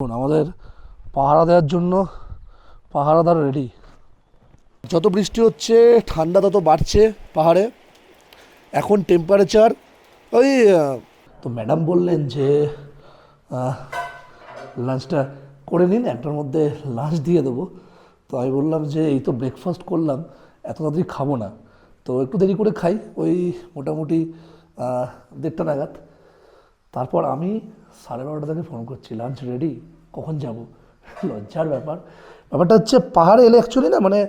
আমাদের পাহারা দেওয়ার জন্য পাহারাদার রেডি যত বৃষ্টি হচ্ছে, ঠান্ডা তত বাড়ছে পাহাড়ে। এখন টেম্পারেচার ওই তো ম্যাডাম বললেন যে লাঞ্চটা করে নিন, একটার মধ্যে লাঞ্চ দিয়ে দেবো। তো আমি বললাম যে, এই তো ব্রেকফাস্ট করলাম, এত তাড়াতাড়ি খাব না। তো একটু দেরি করে খাই, ওই মোটামুটি দেড়টা নাগাদ। তারপর আমি সাড়ে বারোটা থেকে ফোন করছি লাঞ্চ রেডি কখন যাব? লজ্জার ব্যাপার। ব্যাপারটা হচ্ছে পাহাড়ে এলে অ্যাকচুয়ালি না মানে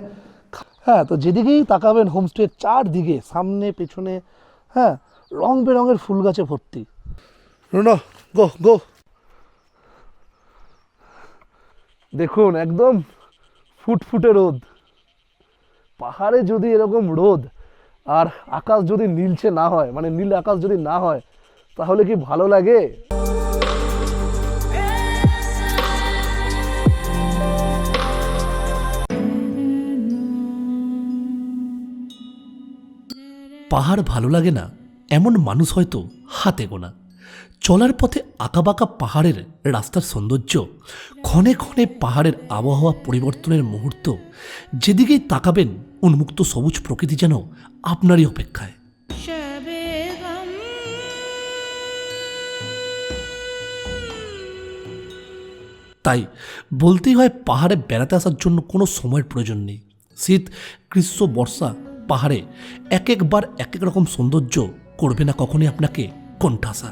হ্যাঁ তো যেদিকেই তাকাবেন হোমস্টের চারদিকে, সামনে, পেছনে হ্যাঁ রং বেরঙের ফুল গাছে ভর্তি। গো গো দেখুন, একদম ফুটফুটে রোদ। পাহাড়ে যদি এরকম রোদ, আর আকাশ যদি নীলছে না হয় মানে নীল আকাশ যদি না হয়, তাহলে কি ভালো লাগে? পাহাড় ভালো লাগে না, এমন মানুষ হয়তো হাতে গোনা। চলার পথে আঁকাবাঁকা পাহাড়ের রাস্তার সৌন্দর্য, ক্ষণে ক্ষণে পাহাড়ের আবহাওয়া পরিবর্তনের মুহূর্ত, যেদিকেই তাকাবেন উন্মুক্ত সবুজ প্রকৃতি যেন আপনারই অপেক্ষায়। তাই বলতেই হয় পাহাড়ে বেড়াতে আসার জন্য কোনো সময়ের প্রয়োজন নেই। শীত, গ্রীষ্ম, বর্ষা পাহাড়ে এক একবার এক এক রকম সৌন্দর্য করবে না কখনই আপনাকে কোণঠাসা।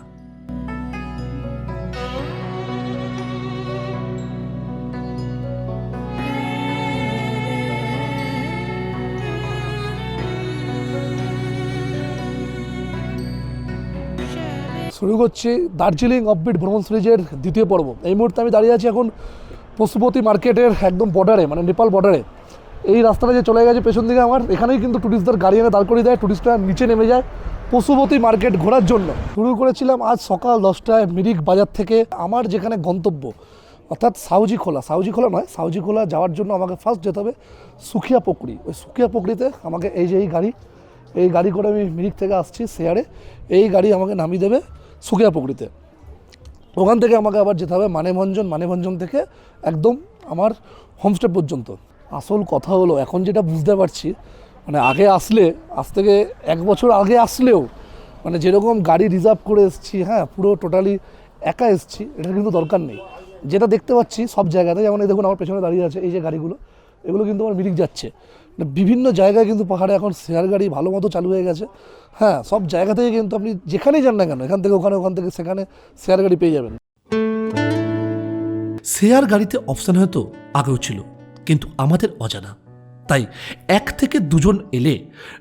শুরু করছি দার্জিলিং অফবিট ভ্রমণ সিরিজের দ্বিতীয় পর্ব। এই মুহূর্তে আমি দাঁড়িয়ে আছি এখন পশুপতি মার্কেটের একদম বর্ডারে মানে নেপাল বর্ডারে এই রাস্তাটা যে চলে গেছে, পেছন দিকে আমার, এখানেই কিন্তু টুরিস্টদের গাড়ি এনে দাঁড় করিয়ে দেয় টুরিস্টরা নিচে নেমে যায় পশুপতি মার্কেট ঘোরার জন্য। শুরু করেছিলাম আজ সকাল দশটায় মিরিক বাজার থেকে। আমার যেখানে গন্তব্য, অর্থাৎ সাউজি খোলা সাউজি খোলা নয়, সাউজি খোলা যাওয়ার জন্য আমাকে ফার্স্ট যেতে হবে সুখিয়া পুকুরি। ওই সুখিয়া পুকুরিতে আমাকে এই যে এই গাড়ি এই গাড়ি করে আমি মিরিক থেকে আসছি শেয়ারে। এই গাড়ি আমাকে নামিয়ে দেবে সুখিয়া পুকুরিতে। ওখান থেকে আমাকে আবার যেতে হবে মানেভঞ্জন মানেভঞ্জন থেকে একদম আমার হোমস্টে পর্যন্ত। আসল কথা হলো, এখন যেটা বুঝতে পারছি মানে আগে আসলে, আজ থেকে এক বছর আগে আসলেও মানে যেরকম গাড়ি রিজার্ভ করে এসেছি হ্যাঁ পুরো টোটালি একা এসেছি এটা কিন্তু দরকার নেই। যেটা দেখতে পাচ্ছি সব জায়গাতে, যেমন এই দেখুন আমার পেছনে দাঁড়িয়ে আছে, এই যে গাড়িগুলো, এগুলো কিন্তু আমার মিরিক যাচ্ছে। মানে বিভিন্ন জায়গায় কিন্তু পাহাড়ে এখন শেয়ার গাড়ি ভালো মতো চালু হয়ে গেছে। হ্যাঁ সব জায়গা থেকে কিন্তু আপনি যেখানেই যান না কেন, এখান থেকে ওখানে, ওখান থেকে সেখানে শেয়ার গাড়ি পেয়ে যাবেন। শেয়ার গাড়িতে অপশান হয়তো আগেও ছিল। কিন্তু আমাদের অজানা। তাই এক থেকে দুজন এলে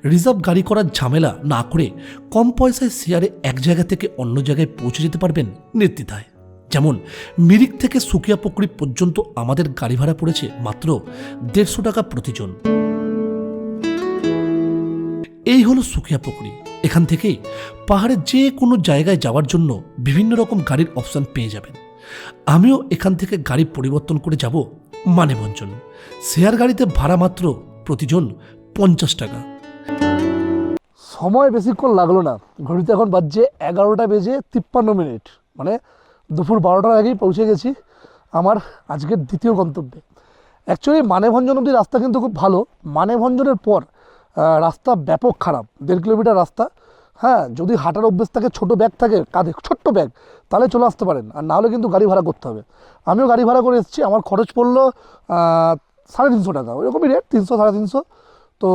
রিজার্ভ গাড়ি করার ঝামেলা না করে কম পয়সায় শেয়ারে এক জায়গা থেকে অন্য জায়গায় পৌঁছে যেতে পারবেন নির্দ্বিধায়। যেমন মিরিক থেকে সুকিয়া পুকুরি পর্যন্ত আমাদের গাড়ি ভাড়া পড়েছে মাত্র দেড়শো টাকা প্রতিজন। এই হলো সুকিয়া পুকুরি। এখান থেকেই পাহাড়ের যে কোনো জায়গায় যাওয়ার জন্য বিভিন্ন রকম গাড়ির অপশন পেয়ে যাবেন। আমিও এখান থেকে গাড়ি পরিবর্তন করে যাব মানেভঞ্জন শেয়ার গাড়িতে ভাড়া মাত্র প্রতিজন পঞ্চাশ টাকা। সময় বেশিক্ষণ লাগল না। ঘড়িতে এখন বাজছে এগারোটা বেজে তিপ্পান্ন মিনিট। মানে দুপুর বারোটার আগেই পৌঁছে গেছি আমার আজকের দ্বিতীয় গন্তব্যে। অ্যাকচুয়ালি মানেভঞ্জন অব্দি রাস্তা কিন্তু খুব ভালো। মানেভঞ্জনের পর রাস্তা ব্যাপক খারাপ। দেড় কিলোমিটার রাস্তা। হ্যাঁ যদি হাঁটার অভ্যেস থাকে, ছোটো ব্যাগ থাকে, কাঁধে, ছোট্ট ব্যাগ তাহলে চলে আসতে পারেন। আর নাহলে কিন্তু গাড়ি ভাড়া করতে হবে। আমিও গাড়ি ভাড়া করে এসেছি, আমার খরচ পড়ল সাড়ে তিনশো টাকা। ওইরকমই রেট তিনশো, সাড়ে তিনশো। তো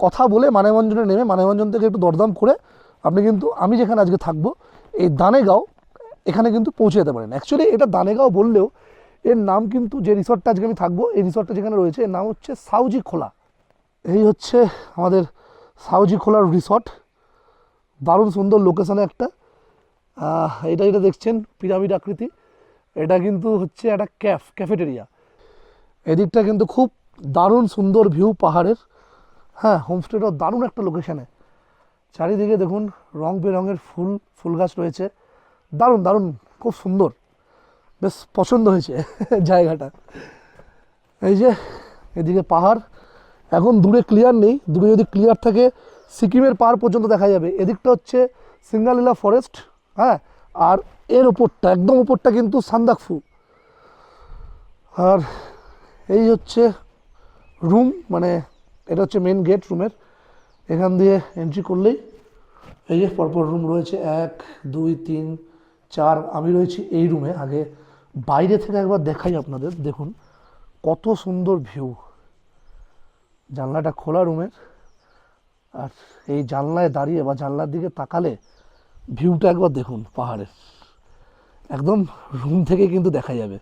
কথা বলে মানেভঞ্জনে নেমে মানেভঞ্জন থেকে একটু দরদাম করে আপনি কিন্তু, আমি যেখানে আজকে থাকব, এই দানেগাঁও এখানে কিন্তু পৌঁছে যেতে পারেন। অ্যাকচুয়ালি এটা দানেগাঁও বললেও এর নাম কিন্তু যে রিসর্টটা আজকে আমি থাকব, এই রিসর্টটা যেখানে রয়েছে, এর নাম হচ্ছে সাউজি খোলা। এই হচ্ছে আমাদের সাউজি খোলার রিসর্ট। দারুণ সুন্দর লোকেশনে একটা। এটা যেটা দেখছেন পিরামিড আকৃতি, এটা কিন্তু হচ্ছে একটা ক্যাফ ক্যাফেটেরিয়া এদিকটা কিন্তু খুব দারুণ সুন্দর ভিউ পাহাড়ের। হ্যাঁ হোমস্টেটাও দারুণ একটা লোকেশানে চারিদিকে দেখুন, রং বেরঙের ফুল ফুল গাছ রয়েছে। দারুণ দারুণ, খুব সুন্দর। বেশ পছন্দ হয়েছে জায়গাটা। এই যে, এদিকে পাহাড়। এখন দূরে ক্লিয়ার নেই। দূরে যদি ক্লিয়ার থাকে সিকিমের পাহাড় পর্যন্ত দেখা যাবে। এদিকটা হচ্ছে সিঙ্গালীলা ফরেস্ট হ্যাঁ? আর এর ওপরটা একদম ওপরটা কিন্তু সান্দাকফু। আর এই হচ্ছে রুম মানে এটা হচ্ছে মেন গেট রুমের এখান দিয়ে এন্ট্রি করলেই এই যে পরপর রুম রয়েছে, এক, দুই, তিন, চার, আমি রয়েছি এই রুমে আগে বাইরে থেকে একবার দেখাই আপনাদের, দেখুন, কত সুন্দর ভিউ জানলাটা খোলা রুমের আর এই জানলায় দাঁড়িয়ে বা জানলার দিকে তাকালে ভিউটা একবার দেখুন পাহাড়ের। একদম রুম থেকে কিন্তু দেখা যাবে।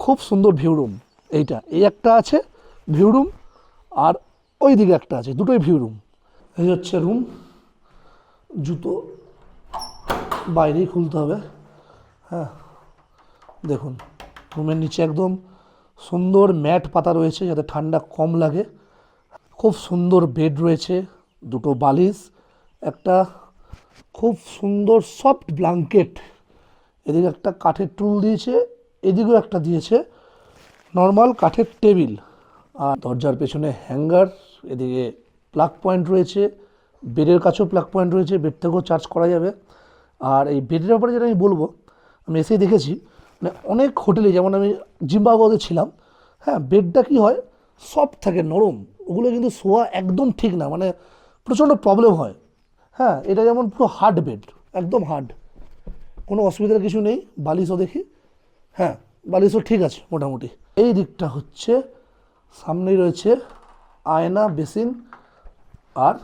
খুব সুন্দর ভিউ রুম এইটা। এই একটা আছে ভিউ রুম আর ওই দিকে একটা আছে, দুটোই ভিউ রুম এই হচ্ছে রুম জুতো বাইরেই খুলতে হবে। হ্যাঁ দেখুন, রুমের নিচে একদম সুন্দর ম্যাট পাতা রয়েছে যাতে ঠান্ডা কম লাগে। খুব সুন্দর বেড রয়েছে। দুটো বালিশ, একটা খুব সুন্দর সফট ব্ল্যাঙ্কেট এদিকে একটা কাঠের টুল দিয়েছে, এদিকেও একটা দিয়েছে, নর্মাল কাঠের টেবিল আর দরজার পেছনে হ্যাঙ্গার, এদিকে প্লাগ পয়েন্ট রয়েছে, বেডের কাছেও প্লাগ পয়েন্ট রয়েছে, বেড থেকেও চার্জ করা যাবে। আর এই বেডের ব্যাপারে যেটা আমি বলব, আমি এসেই দেখেছি মানে অনেক হোটেলে, যেমন আমি জিম্বাবুতে ছিলাম হ্যাঁ বেডটা কি হয়, সফট থাকে, নরম, ওগুলো কিন্তু শোয়া একদম ঠিক না মানে প্রচণ্ড প্রবলেম হয়। হ্যাঁ এটা যেমন পুরো হার্ড বেড একদম হার্ড কোনো অসুবিধার কিছু নেই, বালিশও দেখি। হ্যাঁ বালিশও ঠিক আছে মোটামুটি। এই দিকটা হচ্ছে, সামনেই রয়েছে আয়না, বেসিন আর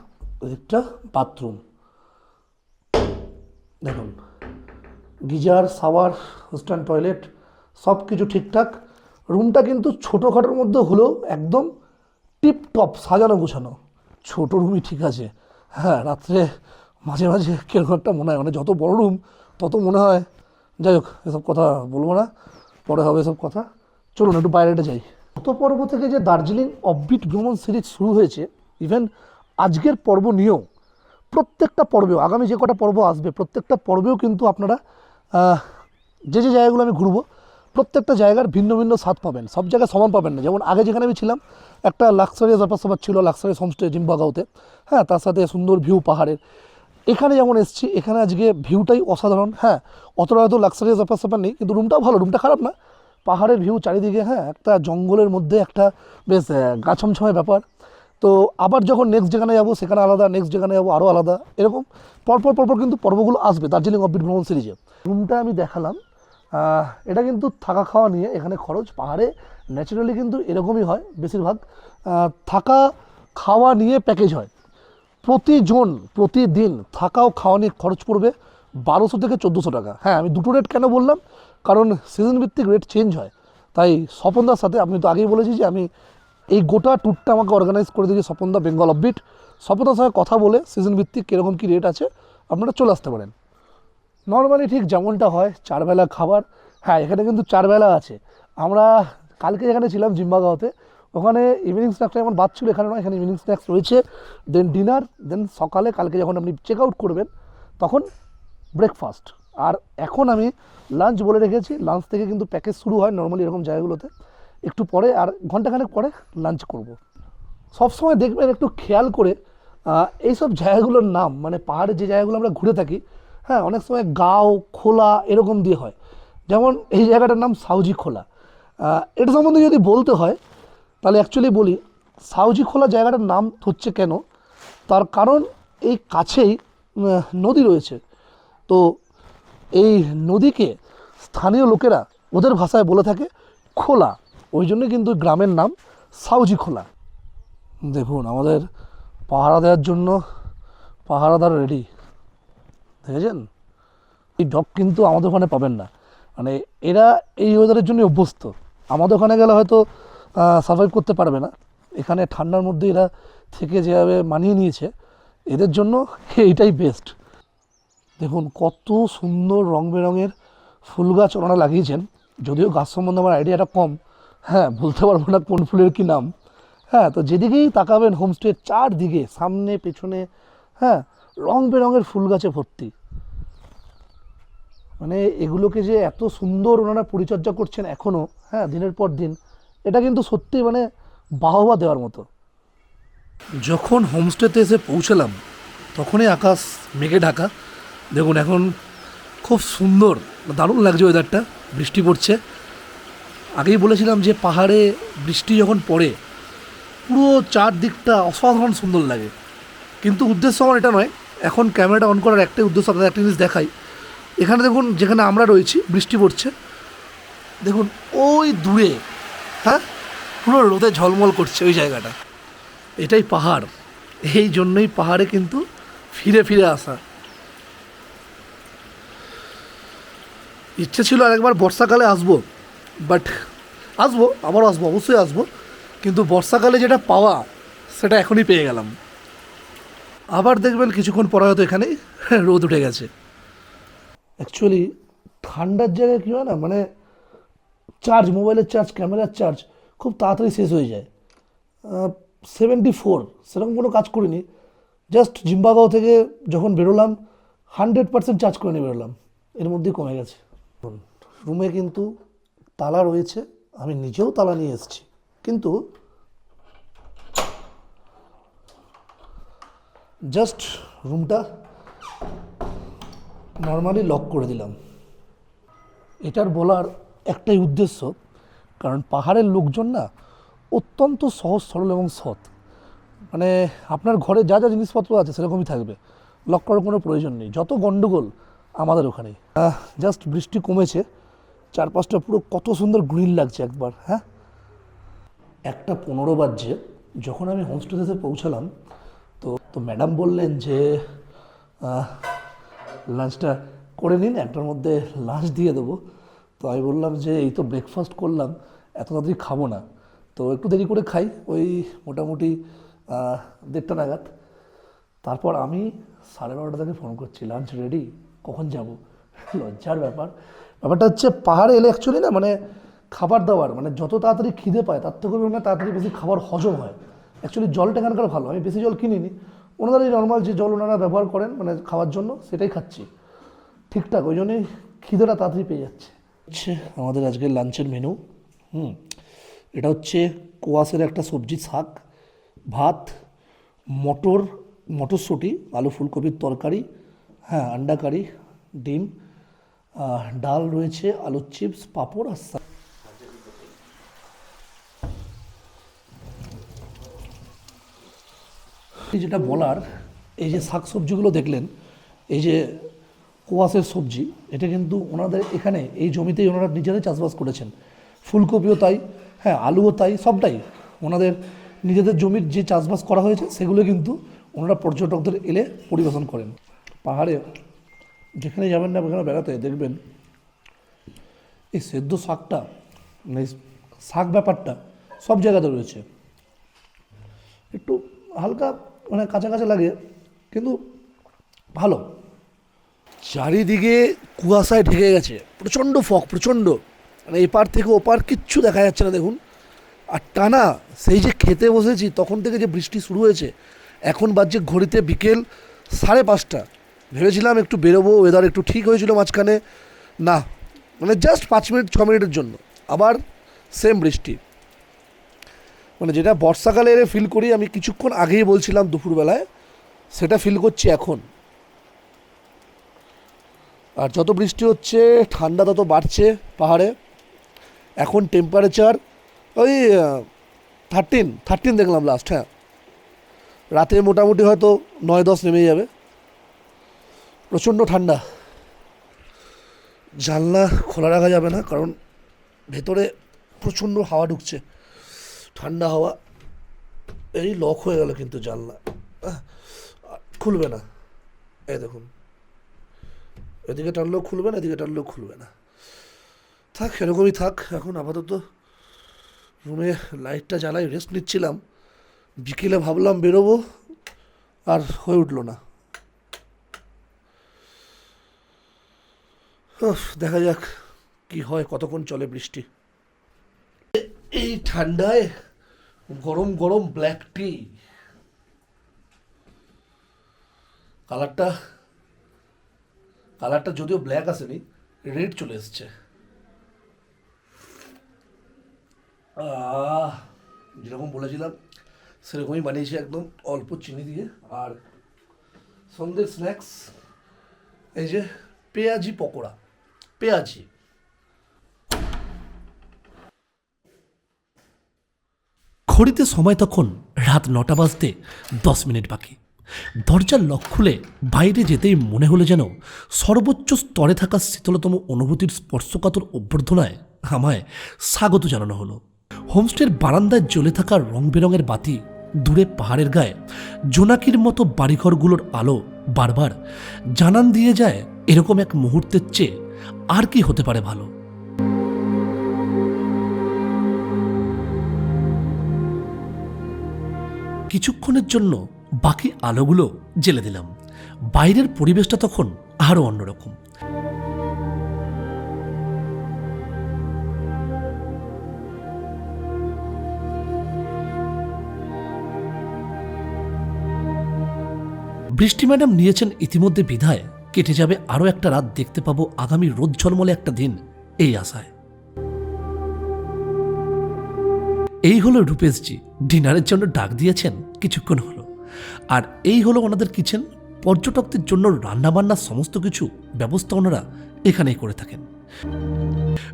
দিকটা বাথরুম। দেখুন, গিজার, শাওয়ার স্ট্যান্ড টয়লেট সব কিছু ঠিকঠাক। রুমটা কিন্তু ছোটোখাটোর মধ্যে হলেও একদম টিপটপ সাজানো গোছানো। ছোট রুমই ঠিক আছে। হ্যাঁ রাত্রে মাঝে মাঝে কীরকম একটা মনে হয় মানে যত বড় রুম, তত মনে হয়। যাই হোক, এসব কথা বলব না, পরে হবে এসব কথা। চলুন, একটু বাইরেটা যাই। গত পর্ব থেকে যে দার্জিলিং অফবিট ভ্রমণ সিরিজ শুরু হয়েছে, ইভেন আজকের পর্ব নিয়েও, প্রত্যেকটা পর্বেও, আগামী যে কটা পর্ব আসবে, প্রত্যেকটা পর্বেও কিন্তু আপনারা যে যে জায়গাগুলো আমি ঘুরবো প্রত্যেকটা জায়গার ভিন্ন ভিন্ন স্বাদ পাবেন সব জায়গায় সমান পাবেন না। যেমন আগে যেখানে আমি ছিলাম একটা লাক্সারিয়াস ব্যাপার ছিল লাক্সারিয়াস হোমস্টে জিম্বাগাওতে হ্যাঁ তার সাথে সুন্দর ভিউ পাহাড়ের। এখানে যেমন এসেছি এখানে আজকে ভিউটাই অসাধারণ। হ্যাঁ অতটা হয়তো লাক্সারিয়াস ব্যাপার নেই কিন্তু রুমটাও ভালো রুমটা খারাপ না। পাহাড়ের ভিউ চারিদিকে হ্যাঁ একটা জঙ্গলের মধ্যে একটা বেশ আহ, গা ছমছমে ব্যাপার। তো আবার যখন নেক্সট যেখানে যাব সেখানে আলাদা নেক্সট যেখানে যাব আরও আলাদা এরকম। পরপর পরপর কিন্তু পর্বগুলো আসবে দার্জিলিং অফবিট ভ্রমণ সিরিজে। রুমটা আমি দেখালাম এটা কিন্তু থাকা খাওয়া নিয়ে এখানে খরচ পাহাড়ে ন্যাচারালি কিন্তু এরকমই হয় বেশিরভাগ। থাকা খাওয়া নিয়ে প্যাকেজ হয়। প্রতিজন, প্রতিদিন থাকা ও খাওয়া নিয়ে খরচ পড়বে বারোশো থেকে চোদ্দোশো টাকা। হ্যাঁ আমি দুটো রেট কেন বললাম? কারণ সিজন ভিত্তিক রেট চেঞ্জ হয়। তাই স্বপনদার সাথে আমি তো আগেই বলেছি যে আমি এই গোটা ট্যুরটা আমাকে অর্গানাইজ করে দিয়েছি স্বপনদা বেঙ্গল অফবিট স্বপনদার সঙ্গে কথা বলে সিজন ভিত্তিক কীরকম কী রেট আছে আপনারা চলে আসতে পারেন। নর্মালি ঠিক যেমনটা হয়, চারবেলা খাবার। হ্যাঁ এখানে কিন্তু চারবেলা আছে। আমরা কালকে যেখানে ছিলাম, জিম্বাগাওতে, ওখানে ইভিনিং স্ন্যাক্সটা যেমন বাদ ছিল, এখানে নয়, এখানে ইভিনিং স্ন্যাক্স রয়েছে। দেন ডিনার দেন সকালে, কালকে যখন আপনি চেক আউট করবেন, তখন ব্রেকফাস্ট আর এখন আমি লাঞ্চ বলে রেখেছি লাঞ্চ থেকে কিন্তু প্যাকেজ শুরু হয় নর্মালি এরকম জায়গাগুলোতে। একটু পরে আর ঘন্টাখানেক পরে লাঞ্চ করব। সবসময় দেখবেন একটু খেয়াল করে এইসব জায়গাগুলোর নাম মানে পাহাড়ের যে জায়গাগুলো আমরা ঘুরে থাকি হ্যাঁ অনেক সময় গাও, খোলা এরকম দিয়ে হয়। যেমন এই জায়গাটার নাম সাউজি খোলা। এটা সম্বন্ধে যদি বলতে হয়, তাহলে অ্যাকচুয়ালি বলি, সাউজি খোলা জায়গাটার নাম হচ্ছে কেন? তার কারণ এই কাছেই নদী রয়েছে। তো এই নদীকে স্থানীয় লোকেরা ওদের ভাষায় বলে থাকে খোলা। ওই জন্য কিন্তু গ্রামের নাম সাউজি খোলা। দেখুন, আমাদের পাহারা দেওয়ার জন্য পাহারাদার রেডি দেখেছেন? এই ডগ কিন্তু আমাদের ওখানে পাবেন না। মানে এরা এই ওয়েদারের জন্য অভ্যস্ত। আমাদের ওখানে গেলে হয়তো সার্ভাইভ করতে পারবে না। এখানে ঠান্ডার মধ্যে এরা থেকে যেভাবে মানিয়ে নিয়েছে, এদের জন্য এইটাই বেস্ট দেখুন, কত সুন্দর রং বেরঙের ফুল গাছ ওনারা লাগিয়েছেন। যদিও গাছ সম্বন্ধে আমার আইডিয়াটা কম। হ্যাঁ বলতে পারব না কোন ফুলের কী নাম। হ্যাঁ তো যেদিকেই তাকাবেন হোমস্টের চারদিকে, সামনে, পেছনে হ্যাঁ রং বেরঙের ফুল গাছে ভর্তি। মানে এগুলোকে যে এত সুন্দর ওনারা পরিচর্যা করছেন এখনও হ্যাঁ দিনের পর দিন, এটা কিন্তু সত্যি মানে বাহবা দেওয়ার মতো। যখন হোমস্টেতে এসে পৌঁছালাম, তখনই আকাশ মেঘে ঢাকা। দেখুন, এখন খুব সুন্দর, দারুণ লাগছে ওয়েদারটা বৃষ্টি পড়ছে। আগেই বলেছিলাম যে পাহাড়ে বৃষ্টি যখন পড়ে, পুরো চারদিকটা অসাধারণ সুন্দর লাগে। কিন্তু উদ্দেশ্য আমার এটা নয় এখন ক্যামেরাটা অন করার একটাই উদ্দেশ্য আপনাদের একটা জিনিস দেখাই। এখানে দেখুন, যেখানে আমরা রয়েছি, বৃষ্টি পড়ছে। দেখুন, ওই দূরে হ্যাঁ? পুরো রোদে ঝলমল করছে ওই জায়গাটা। এটাই পাহাড়। এই জন্যই পাহাড়ে কিন্তু ফিরে ফিরে আসা। ইচ্ছে ছিল আরেকবার বর্ষাকালে আসব বাট আসব, আবারও আসব, অবশ্যই আসব। কিন্তু বর্ষাকালে যেটা পাওয়া, সেটা এখনই পেয়ে গেলাম। আবার দেখবেন কিছুক্ষণ পরে হয়তো এখানেই রোদ উঠে গেছে। অ্যাকচুয়ালি ঠান্ডার জায়গায় কী হয় না মানে চার্জ মোবাইলের চার্জ ক্যামেরার চার্জ খুব তাড়াতাড়ি শেষ হয়ে যায়। সেভেন্টি ফোর সেরকম কোনো কাজ করিনি। জাস্ট জিম্বাগাঁও থেকে যখন বেরোলাম হান্ড্রেড পার্সেন্ট চার্জ করে নিয়ে বেরোলাম। এর মধ্যেই কমে গেছে। রুমে কিন্তু তালা রয়েছে, আমি নিজেও তালা নিয়ে এসেছি। কিন্তু জাস্ট রুমটা নর্মালি লক করে দিলাম। এটার বলার একটাই উদ্দেশ্য, কারণ পাহাড়ের লোকজন না অত্যন্ত সহজ, সরল এবং সৎ। মানে আপনার ঘরে যা যা জিনিসপত্র আছে সেরকমই থাকবে। লক করার কোনো প্রয়োজন নেই। যত গণ্ডগোল আমাদের ওখানেই জাস্ট বৃষ্টি কমেছে। চারপাশটা পুরো কত সুন্দর গ্রিন লাগছে একবার হ্যাঁ? একটা পনেরো বাজছে। যখন আমি হোমস্টেতে পৌঁছালাম তো তো ম্যাডাম বললেন যে লাঞ্চটা করে নিন, একটার মধ্যে লাঞ্চ দিয়ে দেবো। তো আমি বললাম যে, এই তো ব্রেকফাস্ট করলাম, এত তাড়াতাড়ি খাব না। তো একটু দেরি করে খাই, ওই মোটামুটি দেড়টা নাগাদ। তারপর আমি সাড়ে বারোটা থেকে ফোন করছি লাঞ্চ রেডি কখন যাব? লজ্জার ব্যাপার। ব্যাপারটা হচ্ছে, পাহাড়ে এলে অ্যাকচুয়ালি না মানে খাবার দাবার মানে যত তাড়াতাড়ি খিদে পায়, তার থেকে তাড়াতাড়ি বেশি খাবার হজম হয়। অ্যাকচুয়ালি জলটা এখানকার ভালো? আমি বেশি জল কিনিনি। ওনারা এই নর্মাল যে জল ওনারা ব্যবহার করেন মানে খাওয়ার জন্য, সেটাই খাচ্ছি। ঠিকঠাক, ওই জন্যই খিদেটা তাড়াতাড়ি পেয়ে যাচ্ছে। হচ্ছে আমাদের আজকের লাঞ্চের মেনু হুম, এটা হচ্ছে কোয়াশের একটা সবজি শাক, ভাত, মটর, মটরশুঁটি, আলু ফুলকপির তরকারি হ্যাঁ আন্ডা কারি, ডিম ডাল রয়েছে, আলুর চিপস পাঁপড় আর সা- এই যেটা বলার, এই যে শাক সবজিগুলো দেখলেন, এই যে কোয়াশের সবজি, এটা কিন্তু ওনাদের এখানে, এই জমিতেই ওনারা নিজেরাই চাষবাস করেছেন। ফুলকপিও তাই হ্যাঁ আলুও তাই, সবটাই ওনাদের নিজেদের জমির যে চাষবাস করা হয়েছে, সেগুলো কিন্তু ওনারা পর্যটকদের এলে পরিবেশন করেন। পাহাড়ে যেখানে যাবেন না, ওখানে বেড়াতে দেখবেন, এই সেদ্ধ শাকটা মানে শাক ব্যাপারটা সব জায়গাতে রয়েছে। একটু হালকা মানে কাঁচা লাগে, কিন্তু ভালো। চারিদিকে কুয়াশায় ঢেকে গেছে, প্রচণ্ড ফক, প্রচণ্ড। মানে এপার থেকে ওপার কিচ্ছু দেখা যাচ্ছে না, দেখুন। আর টানা সেই যে খেতে বসেছি, তখন থেকে যে বৃষ্টি শুরু হয়েছে, এখন বাজছে ঘড়িতে বিকেল সাড়ে পাঁচটা। ভেবেছিলাম একটু বেরোবো ওয়েদার একটু ঠিক হয়েছিল মাঝখানে। না মানে জাস্ট পাঁচ মিনিট, ছ মিনিটের জন্য। আবার সেম বৃষ্টি। মানে যেটা বর্ষাকালে এলে ফিল করি, আমি কিছুক্ষণ আগেই বলছিলাম দুপুরবেলায়, সেটা ফিল করছি এখন। আর যত বৃষ্টি হচ্ছে, ঠান্ডা তত বাড়ছে পাহাড়ে। এখন টেম্পারেচার ওই থার্টিন থার্টিন দেখলাম লাস্ট হ্যাঁ। রাতে মোটামুটি হয়তো নয়, দশ নেমে যাবে। প্রচণ্ড ঠান্ডা। জানলা খোলা রাখা যাবে না, কারণ ভেতরে প্রচণ্ড হাওয়া ঢুকছে। ঠান্ডা হাওয়া, এই লক হয়ে গেল কিন্তু জানলা। খুলবে না। এই দেখুন। এদিকে টানলেও খুলবে না, এদিকে টানলেও খুলবে না। থাক, এরকমই থাক। এখন আপাতত রুমে লাইটটা জ্বালাই রেস্ট নিচ্ছিলাম। বিকেলে ভাবলাম বেরোবো, আর হয়ে উঠল না। দেখা যাক কি হয়, কতক্ষণ চলে বৃষ্টি। এই ঠান্ডায় গরম গরম ব্ল্যাক টি কালারটা কালারটা যদিও ব্ল্যাক আসেনি রেড চলে এসছে। যেরকম বলেছিলাম, সেরকমই বানিয়েছি একদম অল্প চিনি দিয়ে। আর সন্ধ্যের স্ন্যাক্স এই যে পেঁয়াজি পকোড়া, পেঁয়াজি। ঘড়িতে সময় তখন রাত নটা বাজতে দশ মিনিট বাকি। দরজার লক খুলে বাইরে যেতেই মনে হলো যেন সর্বোচ্চ স্তরে থাকা শীতলতম অনুভূতির স্পর্শকাতর অভ্যর্থনায় আমায় স্বাগত জানানো হলো। হোমস্টের বারান্দায় জ্বলে থাকা রং বেরঙের বাতি দূরে পাহাড়ের গায়ে জোনাকির মতো বাড়িঘরগুলোর আলো বারবার জানান দিয়ে যায় এরকম এক মুহূর্তের চেয়ে আর কি হতে পারে ভালো। কিছুক্ষণের জন্য বাকি আলোগুলো জেলে দিলাম। বাইরের পরিবেশটা তখন আরও অন্যরকম। বৃষ্টি ম্যাডাম নিয়েছেন ইতিমধ্যে বিধায়, কেটে যাবে আরও একটা রাত দেখতে পাবো আগামী রোদ ঝলমলে একটা দিন, এই আশায়। এই হলো রূপেশজি। ডিনারের জন্য ডাক দিয়েছেন কিছুক্ষণ হলো। আর এই হলো ওনাদের কিচেন। পর্যটকদের জন্য রান্নাবান্না সমস্ত কিছু ব্যবস্থা ওনারা এখানেই করে থাকেন।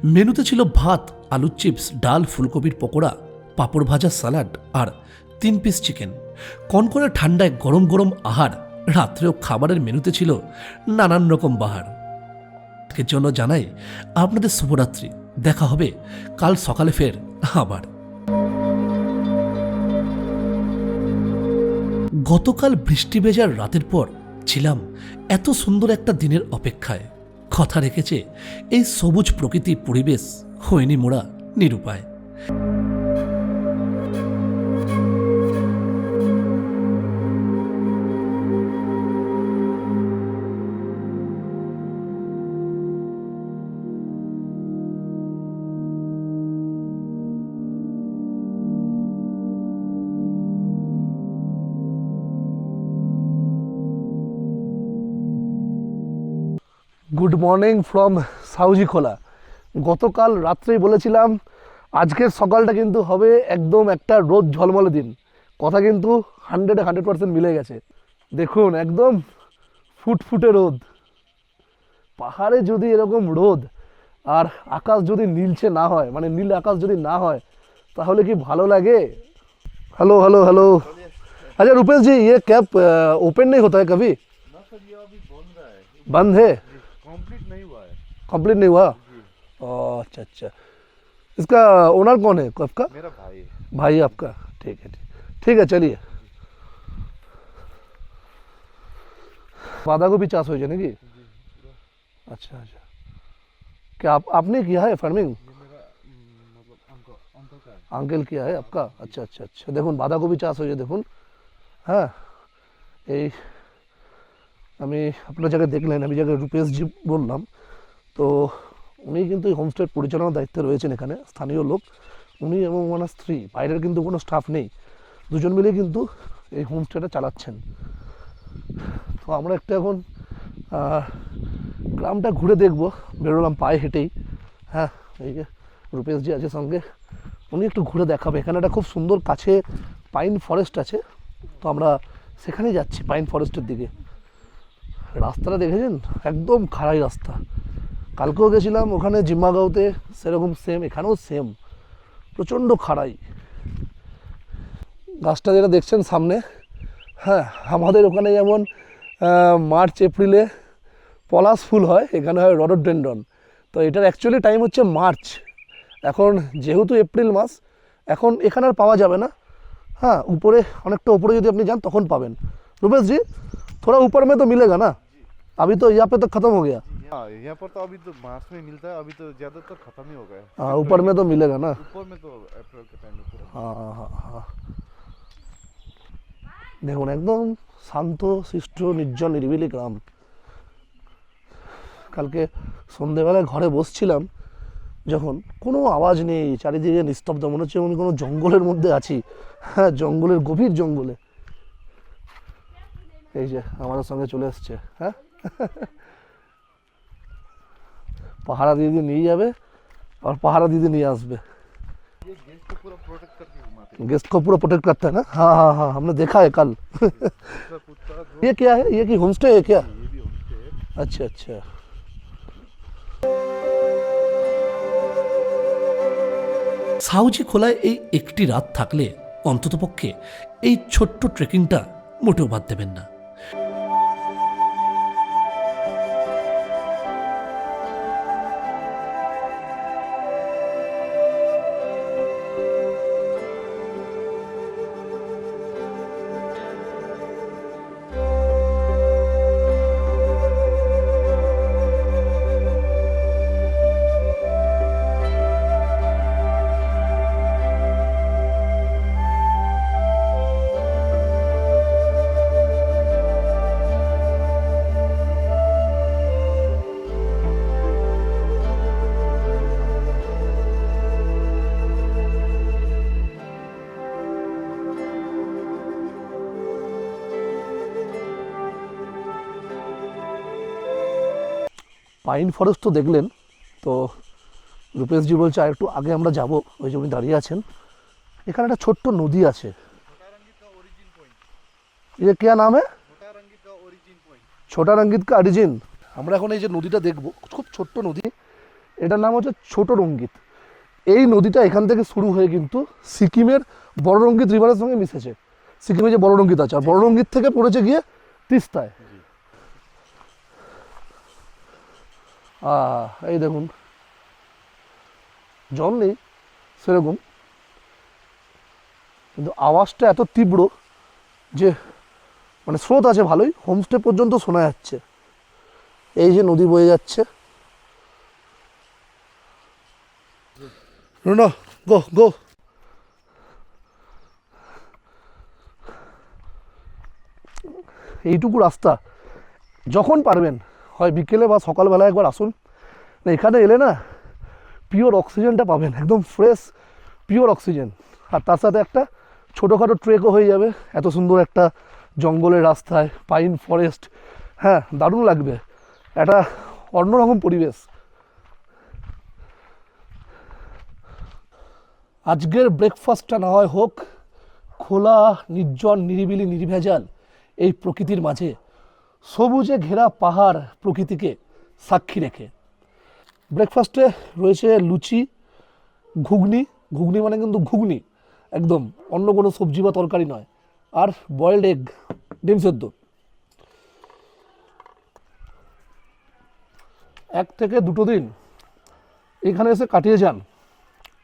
মেনুতে ছিল ভাত, আলুর চিপস, ডাল, ফুলকপির পকোড়া, পাঁপড় ভাজা, স্যালাড আর তিন পিস চিকেন কনকনে ঠান্ডায় গরম গরম আহার, রাত্রেও খাবারের মেনুতে ছিল নানান রকম বাহার। জন্য জানাই, আপনাদের শুভরাত্রি। দেখা হবে কাল সকালে ফের আবার। গতকাল বৃষ্টি ভেজার রাতের পর ছিলাম এত সুন্দর একটা দিনের অপেক্ষায়। কথা রেখেছে, এই সবুজ প্রকৃতি পরিবেশ, হয়নি মোড়া নিরুপায়। গুড মর্নিং ফ্রম সাউজি খোলা গতকাল রাত্রেই বলেছিলাম আজকের সকালটা কিন্তু হবে একদম একটা রোদ ঝলমলে দিন কথা কিন্তু হান্ড্রেডে হান্ড্রেড পার্সেন্ট মিলে গেছে দেখুন একদম ফুটফুটে রোদ পাহাড়ে যদি এরকম রোদ আর আকাশ যদি নীলছে না হয় মানে নীল আকাশ যদি না হয় তাহলে কি ভালো লাগে हेलो हेलो हेलो अच्छा रुपेश जी ये कैब ओपन नहीं होता है कभी बंद है कंप्लीट कंप्लीट नहीं हुआ? अच्छा अच्छा। इसका ओनर कौन है? आपका? मेरा भाई भाई आपका। ठीक है ठीक। है चलिए। बाधा को भी चास हो जाए ना कि? अच्छा अच्छा। क्या आप आपने किया है फ़ार्मिंग अंकल किया है आपका? अच्छा अच्छा अच्छा। देखो बाधा को भी चास हो जाए देखो। हाँ। আমি আপনার জায়গায় দেখলেন, আমি জায়গায় রূপেশজি বললাম। তো উনি কিন্তু এই হোমস্টের পরিচালনার দায়িত্বে রয়েছেন এখানে, স্থানীয় লোক। উনি এবং ওনার স্ত্রী, বাইরের কিন্তু কোনো স্টাফ নেই। দুজন মিলে কিন্তু এই হোমস্টেটা চালাচ্ছেন। তো আমরা একটা এখন গ্রামটা ঘুরে দেখব। বেরোলাম পায়ে হেঁটেই। হ্যাঁ এই যে রূপেশজি আছে সঙ্গে। উনি একটু ঘুরে দেখাবে। এখানে একটা খুব সুন্দর কাছে পাইন ফরেস্ট আছে। তো আমরা সেখানেই যাচ্ছি পাইন ফরেস্টের দিকে। রাস্তাটা দেখেছেন? একদম খারাই রাস্তা। কালকেও গেছিলাম, ওখানে জিম্মাগাঁওতে সেরকম সেম এখানেও সেম প্রচণ্ড খাড়াই। গাছটা যেটা দেখছেন সামনে হ্যাঁ আমাদের ওখানে যেমন মার্চ, এপ্রিলে পলাশ ফুল হয়, এখানে হয় রডোডেন্ডন তো এটার অ্যাকচুয়ালি টাইম হচ্ছে মার্চ। এখন যেহেতু এপ্রিল মাস, এখন এখানে আর পাওয়া যাবে না। হ্যাঁ উপরে, অনেকটা উপরে যদি আপনি যান, তখন পাবেন। রূপেশজি? थोड़ा ऊपर में तो मिलेगा ना अभी तो यहाँ पे तो ख़त्म हो गया हाँ यहाँ पर तो अभी तो मार्च में मिलता है अभी तो ज्यादातर खत्म ही हो गया है हाँ ऊपर में तो मिलेगा ना ऊपर में तो अप्रैल के टाइम में पूरा হ্যাঁ হ্যাঁ হ্যাঁ দেখুন একদম শান্ত শিষ্ট নির্জন নিরিবিলি গ্রাম কালকে সন্ধেবেলায় ঘরে বসছিলাম যখন কোনো আওয়াজ নেই চারিদিকে নিস্তব্ধ মনে হচ্ছে আমি কোনো জঙ্গলের মধ্যে আছি হ্যাঁ জঙ্গলের গভীর জঙ্গলে এই যে আমাদের সঙ্গে চলে এসছে হ্যাঁ পাহারা দিদি নিয়ে যাবে আর পাহারা দিদি নিয়ে আসবে ये गेस्ट को पूरा प्रोटेक्ट करके घुमाते गेस्ट को पूरा प्रोटेक्ट करता है ना हाँ हाँ हाँ हमने देखा है कल हैं दूसरा कुत्ता जो ये क्या है ये की होम स्टे है क्या ये भी होमस्टे है अच्छा अच्छा সাউজি খোলায় এই একটি রাত থাকলে অন্ততপক্ষে এই ছোট্ট ট্রেকিংটা মোটেও বাদ দেবেন না পাইন ফরেস্ট তো দেখলেন তো রূপেশজি বলছে আর একটু আগে আমরা যাব ওই যে উনি দাঁড়িয়ে আছেন এখানে একটা ছোট্ট নদী আছে ये क्या नाम है ছোটা রঙ্গিত কা অরিজিন আমরা এখন এই যে নদীটা দেখব খুব ছোট্ট নদী এটার নাম হচ্ছে ছোট রঙ্গিত এই নদীটা এখান থেকে শুরু হয়ে কিন্তু সিকিমের বড় রঙ্গিত রিভারের সঙ্গে মিশেছে সিকিমে যে বড় রঙ্গিত আছে আর বড় রঙ্গিত থেকে পড়েছে গিয়ে তিস্তায় এই দেখুন। জল নেই সেরকম। কিন্তু আওয়াজটা এত তীব্র যে মানে স্রোত আছে ভালোই, হোমস্টে পর্যন্ত শোনা যাচ্ছে। এই যে নদী বয়ে যাচ্ছে। গো গো। এইটুকু রাস্তা যখন পারবেন হয় বিকেলে বা সকালবেলা একবার আসুন। না, এখানে এলে না পিওর অক্সিজেনটা পাবেন, একদম ফ্রেশ পিওর অক্সিজেন। আর তার সাথে একটা ছোটোখাটো ট্রেকও হয়ে যাবে, এত সুন্দর একটা জঙ্গলের রাস্তায় পাইন ফরেস্ট হ্যাঁ দারুণ লাগবে। একটা অন্যরকম পরিবেশ। আজকের ব্রেকফাস্টটা না হয় হোক, খোলা, নির্জন, নিরিবিলি, নির্ভেজাল এই প্রকৃতির মাঝে। সবুজে ঘেরা পাহাড় প্রকৃতিকে সাক্ষী রেখে। ব্রেকফাস্টে রয়েছে লুচি, ঘুগনি। ঘুগনি মানে কিন্তু ঘুগনি, একদম অন্য কোনো সবজি বা তরকারি নয়। আর বয়েলড এগ ডিম সেদ্ধ। এক থেকে দুটো দিন এখানে এসে কাটিয়ে যান।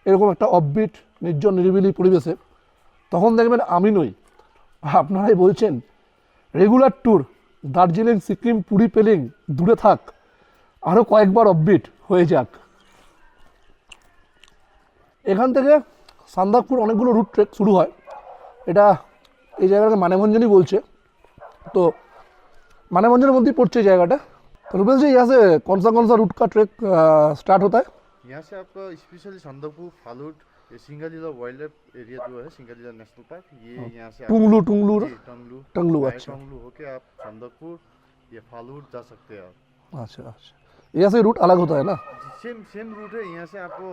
এরকম একটা অববিট নির্জন, নিরিবিলি পরিবেশে। তখন দেখবেন আমি নই। আপনারাই বলছেন রেগুলার ট্যুর দার্জিলিং, সিকিম, পুরী, পেলিং, দূরে থাক। আরও কয়েকবার অববিট হয়ে যাক। এখান থেকে সান্দাকপুর অনেকগুলো রুট ট্রেক শুরু হয়। এটা এই জায়গাটাকে মানেভঞ্জনই বলছে। তো মানেভঞ্জনের মধ্যেই পড়ছে এই জায়গাটা। তো रुपेश জি ইয়াসে কনসা কনসা রুট কা ট্রেক স্টার্ট হতে হয় ইয়াসে আপনার স্পেশালি সান্দাকপুর, ফালুট ये सिंगालीला वाइल्ड लाइफ एरिया जो है सिंगालीला नेशनल पार्क ये यहाँ से आप- टुंगलू टुंगलू जी, टंगलू टंगलू, बाय अच्छा। टंगलू होके आप संदकपुर ये फालूट जा सकते हैं आप अच्छा अच्छा यहाँ से रूट अलग होता है ना सेम सेम रूट है यहाँ से आपको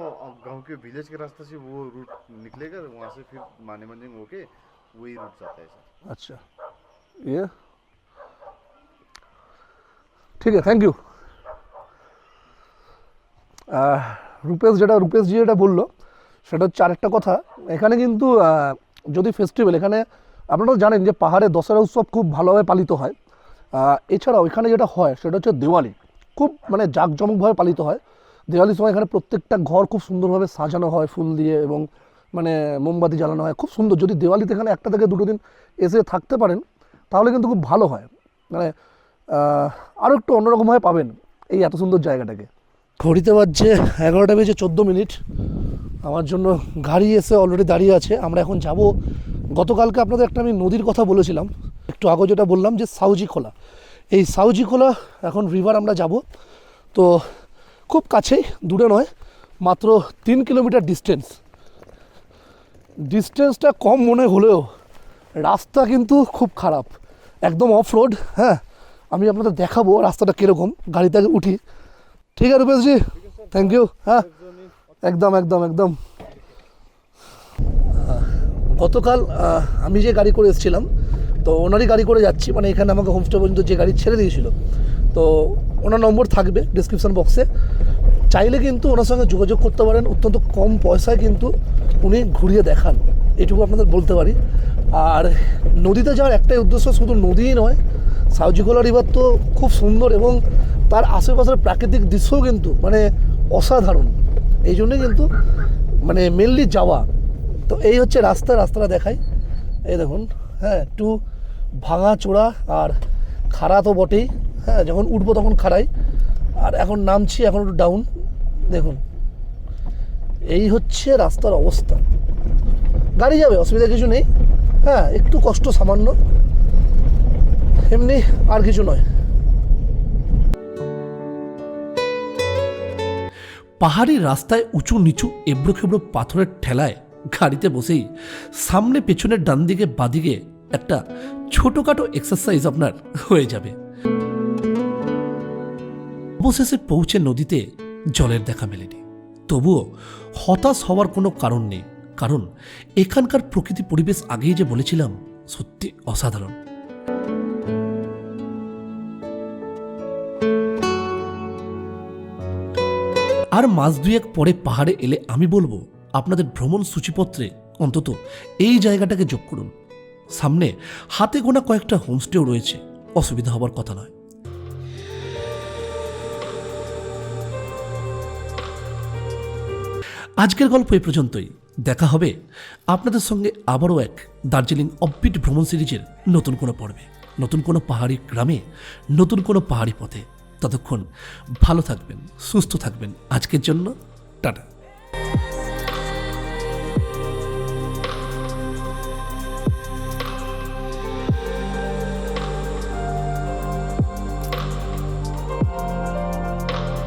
गांव के विलेज के रास्ते से वो रूट निकलेगा वहाँ से फिर माने मंजिल होके वही रूट जाता है सर अच्छा ये ঠিক আছে থ্যাংক ইউ রূপেশ যেটা রূপেশ জি যেটা বললো সেটা হচ্ছে আরেকটা কথা। এখানে কিন্তু যদি ফেস্টিভ্যাল এখানে আপনারা জানেন যে পাহাড়ে দশরা উৎসব খুব ভালোভাবে পালিত হয়। এছাড়াও এখানে যেটা হয়, সেটা হচ্ছে দেওয়ালি। খুব মানে জাঁকজমকভাবে পালিত হয়। দেওয়ালির সময় এখানে প্রত্যেকটা ঘর খুব সুন্দরভাবে সাজানো হয়, ফুল দিয়ে এবং মানে মোমবাতি জ্বালানো হয়। খুব সুন্দর। যদি দেওয়ালিতে এখানে একটা থেকে দুটো দিন এসে থাকতে পারেন, তাহলে কিন্তু খুব ভালো হয়। মানে আরও একটু অন্যরকমভাবে পাবেন এই এত সুন্দর জায়গাটাকে। ঘড়িতে বাজছে এগারোটা বেজে চোদ্দ মিনিট। আমার জন্য গাড়ি এসে অলরেডি দাঁড়িয়ে আছে। আমরা এখন যাব। গতকালকে আপনাদের একটা আমি নদীর কথা বলেছিলাম। একটু আগে যেটা বললাম যে সাউজি খোলা। এই সাউজি খোলা, এখন রিভার আমরা যাব। তো খুব কাছেই, দূরে নয়, মাত্র তিন কিলোমিটার ডিস্টেন্স ডিস্টেন্সটা কম মনে হলেও রাস্তা কিন্তু খুব খারাপ। একদম অফ রোড হ্যাঁ? আমি আপনাদের দেখাবো রাস্তাটা কীরকম। গাড়িতে উঠি। ঠিক আছে রূপেশজি থ্যাংক ইউ হ্যাঁ? একদম একদম একদম। গতকাল আমি যে গাড়ি করে এসেছিলাম, তো ওনারই গাড়ি করে যাচ্ছি মানে এখানে আমাকে হোমস্টে পর্যন্ত যে গাড়ি ছেড়ে দিয়েছিল। তো ওনার নম্বর থাকবে ডিসক্রিপশন বক্সে চাইলে কিন্তু ওনার সঙ্গে যোগাযোগ করতে পারেন, অত্যন্ত কম পয়সায় কিন্তু উনি ঘুরিয়ে দেখান। এটুকু আপনাদের বলতে পারি। আর নদীতে যাওয়ার একটাই উদ্দেশ্য শুধু নদীই নয় সাউজিকোলা রিভার তো খুব সুন্দর এবং তার আশেপাশের প্রাকৃতিক দৃশ্যও কিন্তু মানে অসাধারণ। এই জন্যে কিন্তু মানে মেনলি যাওয়া। তো এই হচ্ছে রাস্তা, রাস্তাটা দেখাই। এই দেখুন হ্যাঁ একটু ভাঙা চোড়া আর খাড়া তো বটেই। হ্যাঁ যখন উঠবো তখন খাড়াই। আর এখন নামছি, এখন একটু ডাউন দেখুন, এই হচ্ছে রাস্তার অবস্থা। গাড়ি যাবে, অসুবিধা কিছু নেই। হ্যাঁ একটু কষ্ট সামান্য। এমনি আর কিছু নয়। পাহাড়ি রাস্তায় উঁচু নিচু এবড়ো খেবড়ো পাথরের ঠেলায় গাড়িতে বসেই সামনে পেছনের ডান দিকে বাদিকে একটা ছোটোখাটো এক্সারসাইজ আপনার হয়ে যাবে। অবশেষে পৌঁছে নদীতে জলের দেখা মেলেনি। তবুও হতাশ হওয়ার কোনো কারণ নেই, কারণ এখানকার প্রকৃতি পরিবেশ আগেই যে বলেছিলাম সত্যি অসাধারণ। আর মাস দুয়েক পরে পাহাড়ে এলে আমি বলব, আপনাদের ভ্রমণ সূচিপত্রে অন্তত এই জায়গাটাকে যোগ করুন। সামনে হাতে গোনা কয়েকটা হোমস্টেও রয়েছে, অসুবিধা হবার কথা নয়। আজকের গল্প এই পর্যন্তই। দেখা হবে আপনাদের সঙ্গে আবারও এক দার্জিলিং অববিট ভ্রমণ সিরিজের নতুন কোনো পর্বে, নতুন কোনো পাহাড়ি গ্রামে, নতুন কোনো পাহাড়ি পথে। ততক্ষণ ভালো থাকবেন সুস্থ থাকবেন। আজকের জন্য টাটা।